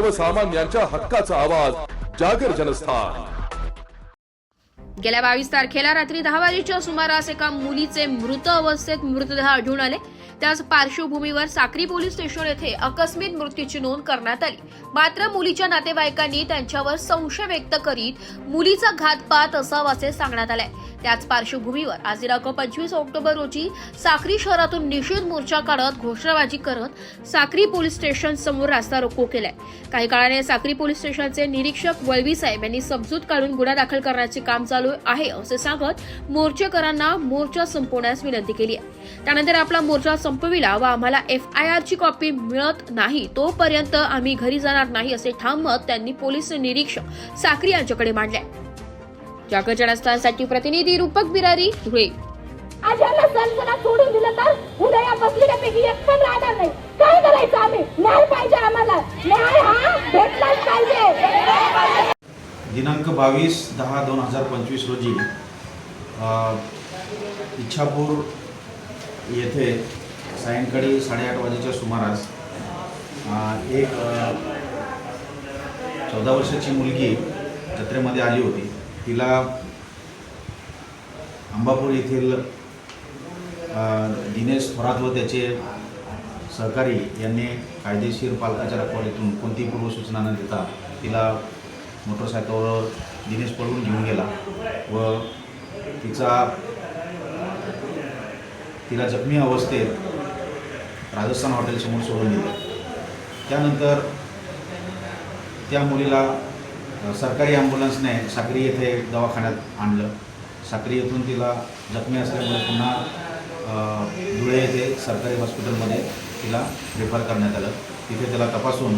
सर्वसामान्यांच्या हक्काचा आवाज जागर जनस्थान. गेल्या बावीस तारखेला रात्री दहा वाजेच्या सुमारास एका मुलीचे मृत अवस्थेत मृतदेह आढळून आले. त्याच पार्श्वभूमीवर साक्री पोलीस स्टेशन येथे आकस्मिक मृत्यूची नोंद करण्यात आली. मात्र मुलीच्या नातेवाईकांनी त्यांच्यावर संशय व्यक्त करीत मुलीचा घातपात असावाचे सांगण्यात आले त्याच पार्श्वभूमीवर आज दिनांक पंचवीस ऑक्टोबर रोजी साक्री शहरातून निषेध मोर्चा काढत घोषणाबाजी करत साक्री पोलीस स्टेशन समोर रास्ता रोको केलाय. काही काळाने साक्री पोलीस स्टेशनचे निरीक्षक वळवी साहेब यांनी समजूत काढून गुन्हा दाखल करण्याचे काम चालू आहे असे सांगत मोर्चेकरांना मोर्चा संपवण्यास विनंती केली आहे. त्यानंतर आपला मोर्चा संपविला व आम्हाला एफ आय आरची कॉपी मिळत नाही तोपर्यंत आम्ही घरी जाणार नाही असे ठाम मत त्यांनी पोलीस निरीक्षक साक्री यांच्याकडे मांडले. जागर जनस्थानसाठी प्रतिनिधी रूपक बिरारी धुळे. आज यांना सनसनाट सोडून दिलं तर उद्या या बसलेल्यापैकी एक पण राहणार नाही. काय करायचं आम्ही? न्याय पाहिजे आम्हाला. न्याय हा भेटलाच पाहिजे. दिनांक बावीस दहा दोन हजार पंचवीस रोजी अ, इच्छापूर येथे सायंकाळी साडेआठ वाजेच्या सुमारास एक चौदा वर्षाची मुलगी जत्रेमध्ये आली होती. तिला अंबापूर येथील दिनेश थोरात व त्याचे सहकारी यांनी कायदेशीर पालकाच्या रखवालीतून कोणतीही पूर्वसूचना न देता तिला मोटरसायकलवर दिनेश पळवून घेऊन गेला व तिचा तिला जखमी अवस्थेत राजस्थान हॉटेलसमोर सोडून दिलं. त्यानंतर त्या मुलीला सरकारी ॲम्ब्युलन्सने साक्री येथे दवाखान्यात आणलं. साक्री येथून तिला जखमी असल्यामुळे पुन्हा धुळे येथे सरकारी हॉस्पिटलमध्ये तिला रेफर करण्यात आलं. तिथे त्याला तपासून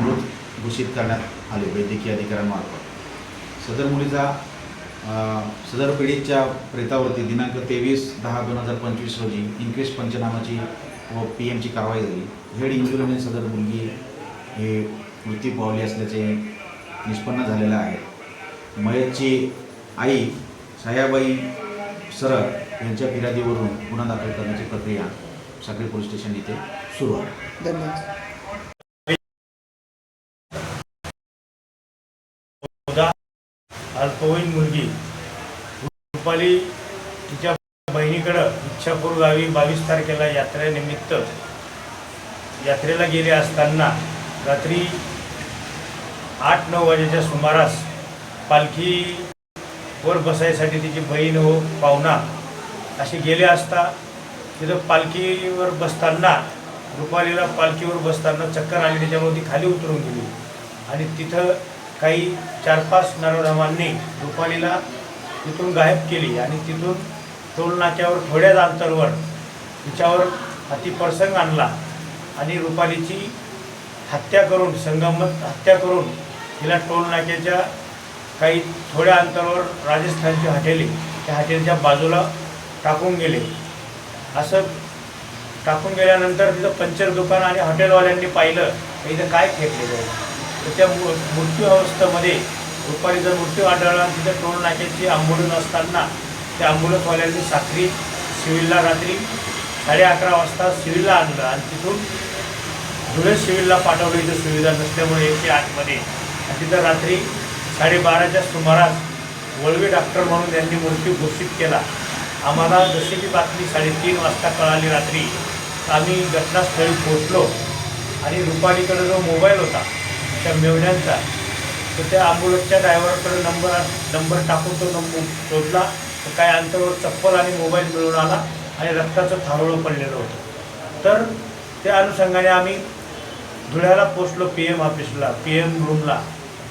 मृत घोषित करण्यात आले वैद्यकीय अधिकाऱ्यांमार्फत. सदर मुलीचा सदर पीडितच्या प्रेतावरती दिनांक तेवीस दहा दोन हजार पंचवीस रोजी इन्क्वेस्ट पंचनामाची व पी एमची कारवाई झाली. हेड इंजुरीने सदर मुलगी हे मृत्यू पावली असल्याचे निष्पन्न झालेलं आहे. मयतची आई सायाबाई सरळ यांच्या फिर्यादीवरून गुन्हा दाखल करण्याची प्रक्रिया साक्री पोलीस स्टेशन इथे सुरू आहे. चौदा अल्पवयीन मुलगी रुपाली तिच्या बहिणीकडं इच्छापूर गावी बावीस तारखेला यात्रेनिमित्त यात्रेला गेले असताना रात्री आठ नऊ वाजेच्या सुमारास पालखीवर बसायसाठी तिची बहीण हो पाहुणा असे गेले असता तिथं पालखीवर बसताना रुपालीला पालखीवर बसताना चक्कर आली त्याच्यामुळे ती खाली उतरून गेली. आणि तिथं काही चार पाच नरोरामांनी रुपालीला तिथून गायब केली आणि तिथून टोल नाक्यावर थोड्याच अंतरवर तिच्यावर अतिप्रसंग आणला आणि रुपालीची हत्या करून संगमत हत्या करून तिला टोल नाक्याच्या काही थोड्या अंतरावर राजस्थानची हॉटेली त्या हॉटेलच्या बाजूला टाकून गेले. असं टाकून गेल्यानंतर तिथं पंचर दुकान आणि हॉटेलवाल्यांनी पाहिलं तर इथं काय फेकले जाईल? तर त्या मु मृत्यू अवस्थेमध्ये रुपालीचा मृत्यू आढळला आणि तिथं टोल नाक्याची आंबोलून असताना त्या आंबुलन्सवाल्यांनी साखरी सिव्हिलला रात्री साडे अकरा वाजता सिव्हिलला आणलं आणि तिथून धुळे सिव्हिलला पाठवलं. इथं सुविधा नसल्यामुळे एकशे आठमध्ये तिथं रात्री साडेबाराच्या सुमारास वळवे डॉक्टर म्हणून त्यांनी मृत्यू घोषित केला. आम्हाला जशी ती बातमी साडेतीन वाजता कळाली रात्री आम्ही घटनास्थळी पोचलो आणि रुपालीकडे जो मोबाईल होता त्या मेवण्यांचा तर त्या ॲम्ब्युलन्सच्या ड्रायव्हरकडे नंबर नंबर टाकून तो नंबर शोधला. तर काय अंतरावर चप्पल आणि मोबाईल मिळून आला आणि रक्ताचं थारोळं पडलेलं होतं. तर त्या अनुषंगाने आम्ही धुळ्याला पोचलो पी एम ऑफिसला पी एम रूमला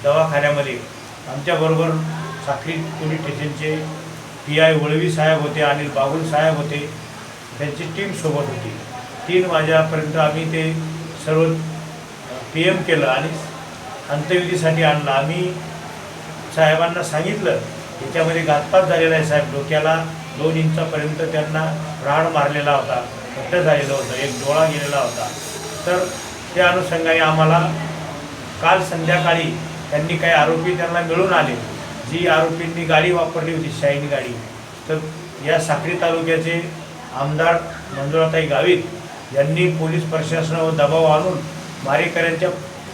दवाखान्यामध्ये. आमच्याबरोबर साखरी पोलीस स्टेशनचे पी आय वळवी साहेब होते अनिल बागुल साहेब होते. त्यांची टीम सोबत होती. तीन वाजेपर्यंत आम्ही ते सर्व पी एम केलं आणि अंत्यविधीसाठी आणलं. आम्ही साहेबांना सांगितलं याच्यामध्ये घातपात झालेला आहे साहेब. डोक्याला दोन इंचापर्यंत त्यांना राड मारलेला होता. घट्ट झालेलं होतं. एक डोळा गेलेला होता. तर त्या अनुषंगाने आम्हाला काल संध्याकाळी त्यांनी काही आरोपी त्यांना मिळून आले. जी आरोपींनी गाडी वापरली होती शाईन गाडी. तर या साक्री तालुक्याचे आमदार मंजुळाताई गावित यांनी पोलीस प्रशासनावर दबाव आणून मारेकऱ्यांच्या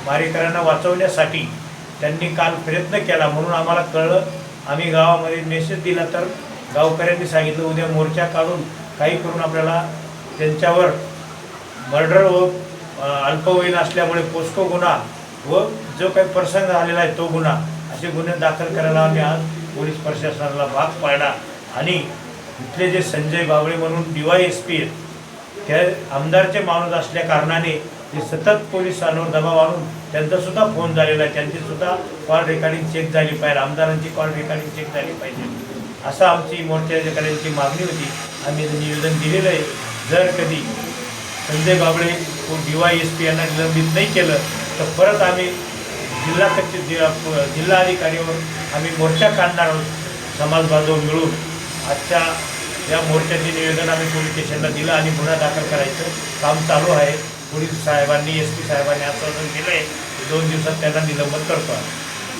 मारेकऱ्यांना वाचवण्यासाठी त्यांनी काल प्रयत्न केला. म्हणून आम्हाला कळलं आम्ही गावामध्ये मेसेज दिला तर गावकऱ्यांनी सांगितलं उद्या मोर्चा काढून काही करून आपल्याला त्यांच्यावर मर्डर व अल्पवयीन असल्यामुळे पोस्को गुन्हा व जो काही प्रसंग आलेला आहे तो गुन्हा असे गुन्हे दाखल करायला आम्ही आज पोलीस प्रशासनाला भाग पाडला आणि इथले जे संजय बाबळे म्हणून डी वाय एस पी आहेत त्या आमदारचे माणूस असल्या कारणाने ते सतत पोलिसांवर दबाव आणून त्यांचासुद्धा फोन झालेला आहे. त्यांचीसुद्धा कॉल रेकॉर्डिंग चेक झाली पाहिजे. आमदारांची कॉल रेकॉर्डिंग चेक झाली पाहिजे. असं आमची मोर्चाधिकाऱ्यांची मागणी होती. आम्ही निवेदन दिलेलं आहे जर कधी संजय बाबळे व डी वाय एस पी यांना निलंबित नाही केलं तर परत आम्ही जिल्हा कच्चे जिल्हाधिकारीवर जिल्हा अधिकारीवर आम्ही मोर्चा काढणार आहोत समाज बांधव मिळून. आजच्या या मोर्चाचे निवेदन आम्ही पोलीस स्टेशनला दिलं आणि गुन्हा दाखल करायचं. काम चालू आहे. पोलीस साहेबांनी एस पी साहेबांनी आश्वासन दिलं आहे दोन दिवसात त्यांना निलंबन करतो